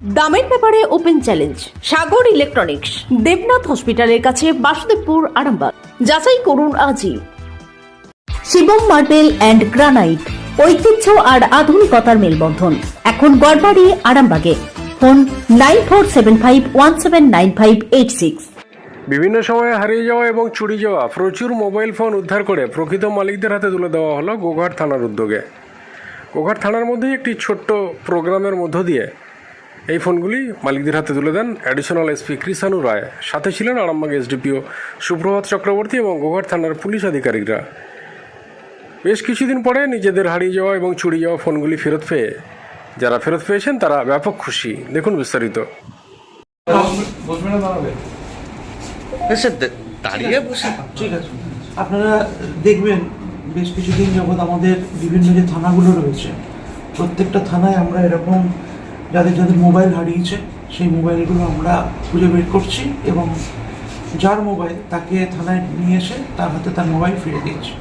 দামের ব্যাপারে open challenge, Sagar electronics, Debnath হসপিটালের কাছে বাসুদেবপুর, আরামবাগ। যাচাই করুন আজই। শিবম মার্বেল অ্যান্ড গ্রানাইট, ঐতিহ্য আর আধুনিকতার মেলবন্ধন। এখন গড়বাড়ি, আরামবাগে। Phone nine four seven five one seven nine five eight six. বিভিন্ন সময়ে হারিয়ে যাওয়া এবং চুরি যাওয়া প্রচুর মোবাইল ফোন উদ্ধার করে প্রকৃত মালিকদের হাতে তুলে দেওয়া হলো গোঘাট থানার উদ্যোগে। গোঘাট থানার মধ্যেই একটি ছোট্ট প্রোগ্রামের মধ্য দিয়ে এই ফোনগুলি মালিকদের হাতে তুলে দেন অ্যাডিশনাল এসপি কৃষাণু রায় সাথে ছিলেন আরামবাগ এসডিপিও সুপ্রভাত চক্রবর্তী এবং গোঘাট থানার পুলিশ আধিকারিকরা। বেশ কিছুদিন পরে নিজেদের হারিয়ে যাওয়া এবং চুরি যাওয়া ফোনগুলি ফেরত পেয়ে যারা ফেরত পেয়েছেন তারা ব্যাপক খুশি। দেখুন বিস্তারিত। দাঁড়িয়ে বসে। ঠিক আছে। আপনারা দেখবেন বেশ কিছুদিন যাবৎ আমাদের বিভিন্ন যে থানাগুলো রয়েছে প্রত্যেকটা থানায় আমরা এরকম যাদের যাদের মোবাইল হারিয়েছে সেই মোবাইলগুলো আমরা খুঁজে বের করছি এবং যার মোবাইল তাকে থানায় নিয়ে এসে তার হাতে তার মোবাইল ফিরে দিচ্ছি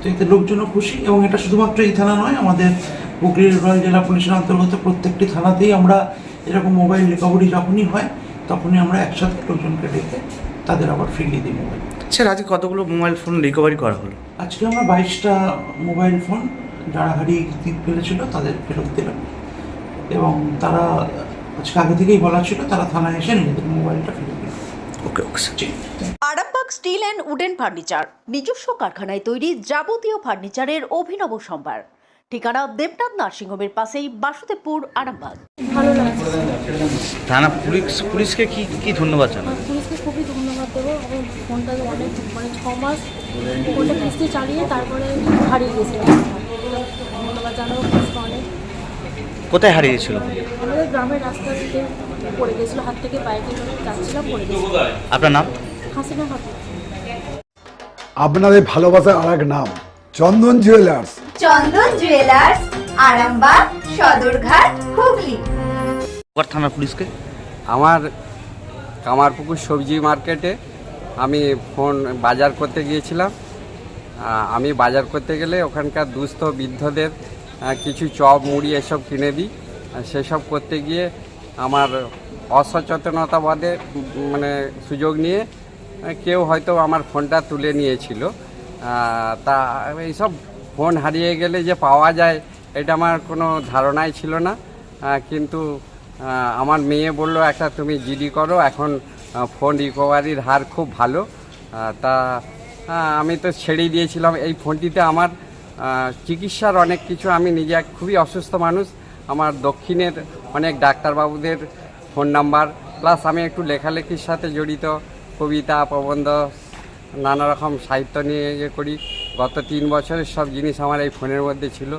তো এতে লোকজনও খুশি এবং এটা শুধুমাত্র এই থানা নয় আমাদের হুগলির রয়্যাল জেলা পুলিশের অন্তর্গত প্রত্যেকটি থানাতেই আমরা এরকম মোবাইল রিকভারি যখনই হয় তখনই আমরা একসাথে লোকজনকে ডেকে তাদের আবার ফিরিয়ে দিই মোবাইল। স্যার আজকে কতগুলো মোবাইল ফোন রিকভারি করা হলো? আজকে আমরা বাইশটা মোবাইল ফোন যারা হারিয়ে ফেলেছিল তাদের ফেরত দিলাম। এবং তারা আজকে আগে থেকেই বলা ছিল তারা থানায় এসে নিজেদের মোবাইলটা ফেরত দিল। Okay okay sir. Arambagh steel and wooden furniture নিজস্ব কারখানায় তৈরি যাবতীয় ফার্নিচারের অভিনব সম্ভার। ঠিকানা দেবনাথ নার্সিংহোমের পাশেই বাসুদেবপুর আরামবাগ। ভালো লাগছে। থানা পুলিশ পুলিশকে কি কি ধন্যবাদ জানান? পুলিশকে খুবই ধন্যবাদ দেবো। আমার ফোনটা অনেক মানে ছ মাস ফোনটা কিস্তি চালিয়ে তারপরে হারিয়ে গেছিলাম ধন্যবাদ জানাব পুলিশকে অনেক। কোথায় হারিয়েছিল? আমাদের গ্রামের রাস্তা থেকে পড়ে গেছিল হাত থেকে বাইকে যাচ্ছিলাম পড়ে গেছিল। আপনার নাম? হাসিনা আপনাদের ভালোবাসার আর এক নাম চন্দন জুয়েলার্স। চন্দন জুয়েলার্স আরামবাগ সদরঘাট হুগলি। থানা পুলিশকে? আমার কামারপুকুর সবজি মার্কেটে আমি ফোন বাজার করতে গিয়েছিলাম। আমি বাজার করতে গেলে ওখানকার দুস্থ বৃদ্ধদের কিছু চপ, মুড়ি এসব কিনে দিই। সেসব করতে গিয়ে আমার অসচেতনতাবাদে মানে সুযোগ নিয়ে কেউ হয়তো আমার ফোনটা তুলে নিয়েছিল। তা এইসব ফোন হারিয়ে গেলে যে পাওয়া যায়, এটা আমার কোনো ধারণাই ছিল না। কিন্তু আমার মেয়ে বলল, একটা তুমি জিডি করো, এখন ফোন রিকভারির হার খুব ভালো। তা আমি তো ছেড়েই দিয়েছিলাম। এই ফোনটিতে আমার চিকিৎসার অনেক কিছু। আমি নিজে খুবই অসুস্থ মানুষ। আমার দক্ষিণের অনেক ডাক্তারবাবুদের ফোন নাম্বার প্লাস আমি একটু লেখালেখির সাথে জড়িত, কবিতা, প্রবন্ধ, নানা রকম সাহিত্য নিয়ে ইয়ে করি। গত তিন বছরের সব জিনিস আমার এই ফোনের মধ্যে ছিল।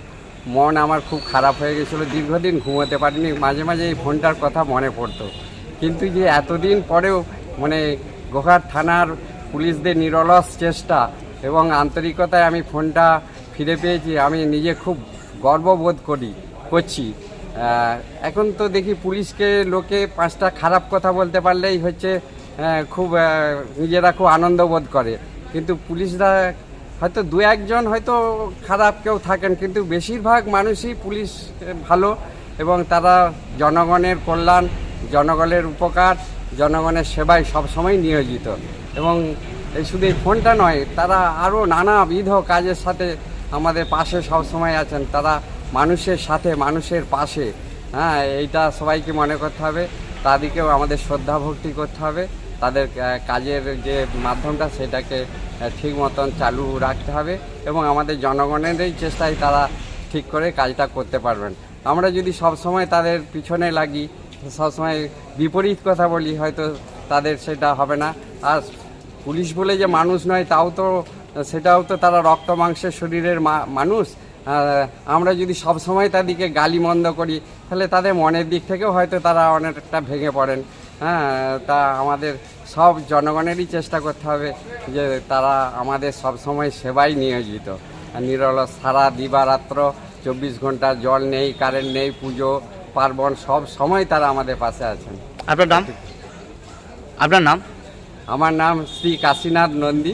মন আমার খুব খারাপ হয়ে গেছিল। দীর্ঘদিন ঘুমোতে পারিনি। মাঝে মাঝে এই ফোনটার কথা মনে পড়তো। কিন্তু যে এতদিন পরেও মানে গোঘাট থানার পুলিশদের নিরলস চেষ্টা এবং আন্তরিকতায় আমি ফোনটা ফিরে পেয়েছি, আমি নিজে খুব গর্ববোধ করি, করছি। এখন তো দেখি পুলিশকে লোকে পাঁচটা খারাপ কথা বলতে পারলেই হচ্ছে খুব নিজেরা খুব আনন্দ বোধ করে। কিন্তু পুলিশরা হয়তো দু একজন হয়তো খারাপ কেউ থাকেন, কিন্তু বেশিরভাগ মানুষই পুলিশ ভালো এবং তারা জনগণের কল্যাণ, জনগণের উপকার, জনগণের সেবায় সবসময় নিয়োজিত। এবং শুধু এই ফোনটা নয়, তারা আরও নানাবিধ কাজের সাথে আমাদের পাশে সবসময় আছেন। তারা মানুষের সাথে, মানুষের পাশে। হ্যাঁ এইটা সবাইকে মনে করতে হবে। তাদেরকেও আমাদের শ্রদ্ধা ভক্তি করতে হবে। তাদের কাজের যে মাধ্যমটা, সেটাকে ঠিক মতন চালু রাখতে হবে এবং আমাদের জনগণেরই চেষ্টায় তারা ঠিক করে কাজটা করতে পারবেন। আমরা যদি সব সময় তাদের পিছনে লাগি, সবসময় বিপরীত কথা বলি, হয়তো তাদের সেটা হবে না। আর পুলিশ বলে যে মানুষ নয়, তাও তো সেটাও তো তারা রক্ত মাংসের শরীরের মা- মানুষ। আমরা যদি সব সময় তাদেরকে গালি মন্দ করি তাহলে তাদের মনের দিক থেকেও হয়তো তারা অনেকটা ভেঙে পড়েন। হ্যাঁ তা আমাদের সব জনগণেরই চেষ্টা করতে হবে যে তারা আমাদের সব সময় সেবাই নিয়োজিত। আর নিরলস সারা দিবারাত্র চব্বিশ ঘণ্টা জল নেই কারেন্ট নেই পুজো পার্বণ সব সময় তারা আমাদের পাশে আছেন। আপনার নাম? আপনার নাম? আমার নাম শ্রী কাশীনাথ নন্দী।